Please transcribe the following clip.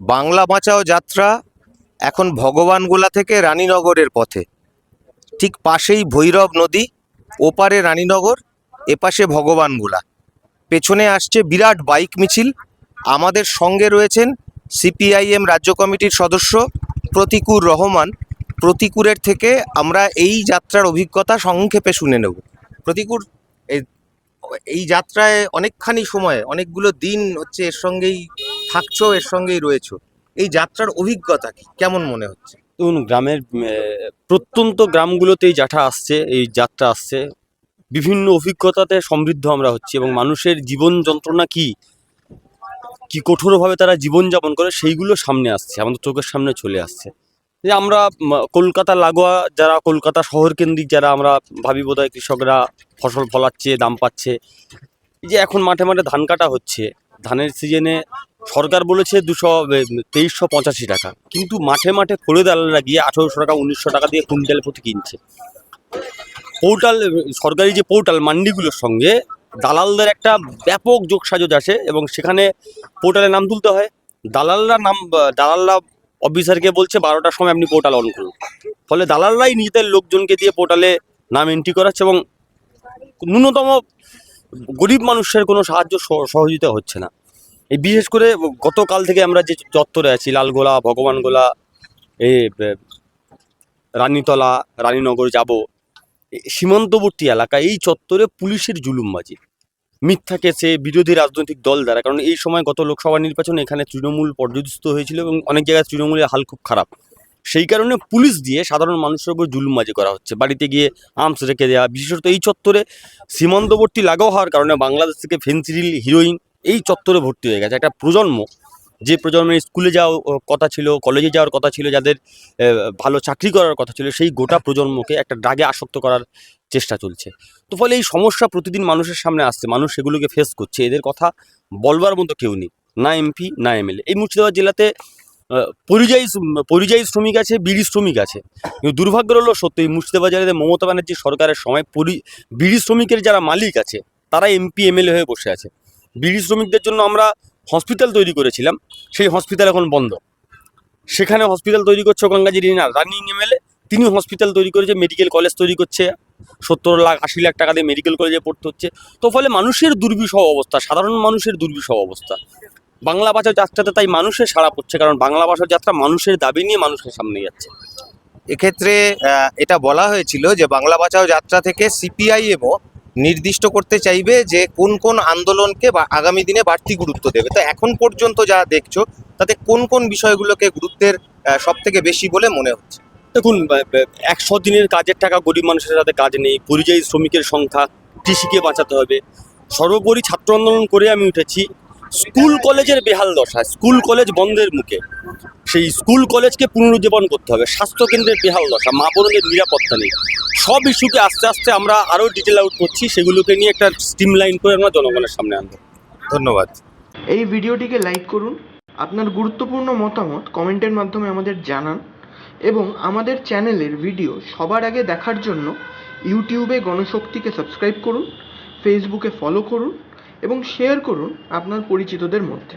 বাংলা বাঁচাও যাত্রা এখন ভগবানগোলা থেকে রানীনগরের পথে। ঠিক পাশেই ভৈরব নদী, ওপারে রানীনগর, এপাশে ভগবানগোলা। পেছনে আসছে বিরাট বাইক মিছিল। আমাদের সঙ্গে রয়েছেন সিপিআইএম রাজ্য কমিটির সদস্য প্রতিকুর রহমান। প্রতিকুরের থেকে আমরা এই যাত্রার অভিজ্ঞতা সংক্ষেপে শুনে নেব। প্রতিকুর, এই যাত্রায় অনেকখানি সময়, অনেকগুলো দিন হচ্ছে এর সঙ্গেই থাকছো, এর সঙ্গেই রয়েছো। এই যাত্রার অভিজ্ঞতা কি? কেমন মনে হচ্ছে? দেখুন, গ্রামের প্রত্যন্ত গ্রামগুলোতেই যাঠা আসছে, এই যাত্রা আসছে। বিভিন্ন অভিজ্ঞতাতে সমৃদ্ধ আমরা হচ্ছি এবং মানুষের জীবন যন্ত্রণা কি? কি কঠোরভাবে তারা জীবনযাপন করে, সেইগুলো সামনে আসছে, আমাদের চোখের সামনে চলে আসছে। যে আমরা কলকাতা লাগোয়া যারা, কলকাতা শহর কেন্দ্রিক যারা, আমরা ভাবি বোধহয় কৃষকরা ফসল ফলাচ্ছে, দাম পাচ্ছে। যে এখন মাঠে মাঠে ধান কাটা হচ্ছে, ধানের সিজনে সরকার বলেছে দুশো তেইশশো পঁচাশি টাকা। কিন্তু মাঠে মাঠে খোলে দালালরা গিয়ে আঠারোশো টাকা, উনিশশো টাকা দিয়ে কুইন্টাল প্রতি কিনছে। পোর্টাল, সরকারি যে পোর্টাল মান্ডিগুলোর সঙ্গে দালালদের একটা ব্যাপক যোগসাজজ আসে এবং সেখানে পোর্টালে নাম তুলতে হয়। দালালরা নাম, দালালরা অফিসারকে বলছে, বারোটার সময় আপনি পোর্টাল অন করুন। ফলে দালালরাই নিজেদের লোকজনকে দিয়ে পোর্টালে নাম এন্ট্রি করাচ্ছে এবং ন্যূনতম গরিব মানুষের কোনো সাহায্য সহ- সহযোগিতা হচ্ছে না। এই বিশেষ করে গতকাল থেকে আমরা যে চত্বরে আছি, লালগোলা, ভগবানগোলা এই রানীতলা, রানীনগর যাব সীমান্তবর্তী এলাকা, এই চত্বরে পুলিশের জুলুমবাজি মিথ্যা কেসে বিরোধী রাজনৈতিক দল দ্বারা, কারণ এই সময় গত লোকসভা নির্বাচনে এখানে তৃণমূল পর্যদস্ত হয়েছিল এবং অনেক জায়গায় তৃণমূলের হাল খুব খারাপ। সেই কারণে পুলিশ দিয়ে সাধারণ মানুষের উপর জুলুমবাজি করা হচ্ছে। বাড়িতে গিয়ে আর্মস রেখে দেওয়া বিশেষত এই চত্বরে সীমান্তবর্তী লাগাও হওয়ার কারণে বাংলাদেশ থেকে ফেন্সিডিল, হিরোইন এই চত্বরে ভর্তি হয়ে গেছে। একটা প্রজন্ম, যে প্রজন্মের স্কুলে যাওয়ার কথা ছিল কলেজে যাওয়ার কথা ছিল, যাদের ভালো চাকরি করার কথা ছিল, সেই গোটা প্রজন্মকে একটা ড্রাগে আসক্ত করার চেষ্টা চলছে। তো ফলে এই সমস্যা প্রতিদিন মানুষের সামনে আসছে, মানুষ সেগুলোকে ফেস করছে। এদের কথা বলবার মতো কেউ নেই, না এমপি না এমএলএ এই মুর্শিদাবাদ জেলাতে পরিযায়ী পরিযায়ী শ্রমিক আছে, বিড়ি শ্রমিক আছে। কিন্তু দুর্ভাগ্য হলো সত্যি মুর্শিদাবাদ জেলাতে মমতা ব্যানার্জি সরকারের সময় পরি, বিড়ি শ্রমিকের যারা মালিক আছে তারা এমপি এমএলএ হয়ে বসে আছে। বিড়ি শ্রমিকদের জন্য আমরা হসপিটাল তৈরি করেছিলাম। সেই হসপিটাল এখন বন্ধ। সেখানে হসপিটাল তৈরি করছে গঙ্গাজি রিনা। রানিং এমএলএ তিনি হসপিটাল তৈরি করেছে মেডিকেল কলেজ তৈরি করছে। সত্তর লাখ, আশি লাখ টাকা দিয়ে মেডিকেল কলেজে পড়তে হচ্ছে। তো ফলে মানুষের দুর্বিষহ অবস্থা, সাধারণ মানুষের দুর্বিষহ অবস্থা। বাংলা ভাষার যাত্রাতে তাই মানুষের সাড়া পড়ছে, কারণ বাংলা ভাষার যাত্রা মানুষের দাবি নিয়ে মানুষের সামনে যাচ্ছে। এক্ষেত্রে এটা বলা হয়েছিল যে বাংলা বাঁচাও যাত্রা থেকে সিপিআইএমও নির্দিষ্ট করতে চাইবে যে কোন কোন আন্দোলনকে বা আগামী দিনে বাড়তি গুরুত্ব দেবে। তো এখন পর্যন্ত যা দেখছ, তাতে কোন কোন বিষয়গুলোকে গুরুত্বের সব থেকে বেশি বলে মনে হচ্ছে? দেখুন একশো দিনের কাজের টাকা গরিব মানুষের সাথে কাজ নেই, পরিযায়ী শ্রমিকের সংখ্যা, কৃষিকে বাঁচাতে হবে। সর্বোপরি ছাত্র আন্দোলন করে আমি উঠেছি, স্কুল কলেজের বেহাল দশা স্কুল কলেজ বন্ধের মুখে। সেই স্কুল, কলেজকে পুনরুজ্জীবন করতে হবে। স্বাস্থ্যকেন্দ্রের বেহাল দশা, মা বোনদের নিরাপত্তা নেই। সব ইস্যুকে আস্তে আস্তে আমরা আরও ডিটেল আউট করছি। সেগুলোকে নিয়ে একটা স্টিম লাইন করে আমরা জনগণের সামনে আনব। ধন্যবাদ। এই ভিডিওটিকে লাইক করুন। আপনার গুরুত্বপূর্ণ মতামত কমেন্টের মাধ্যমে আমাদের জানান এবং আমাদের চ্যানেলের ভিডিও সবার আগে দেখার জন্য ইউটিউবে গণশক্তিকে সাবস্ক্রাইব করুন ফেসবুকে ফলো করুন এবং শেয়ার করুন আপনার পরিচিতদের মধ্যে।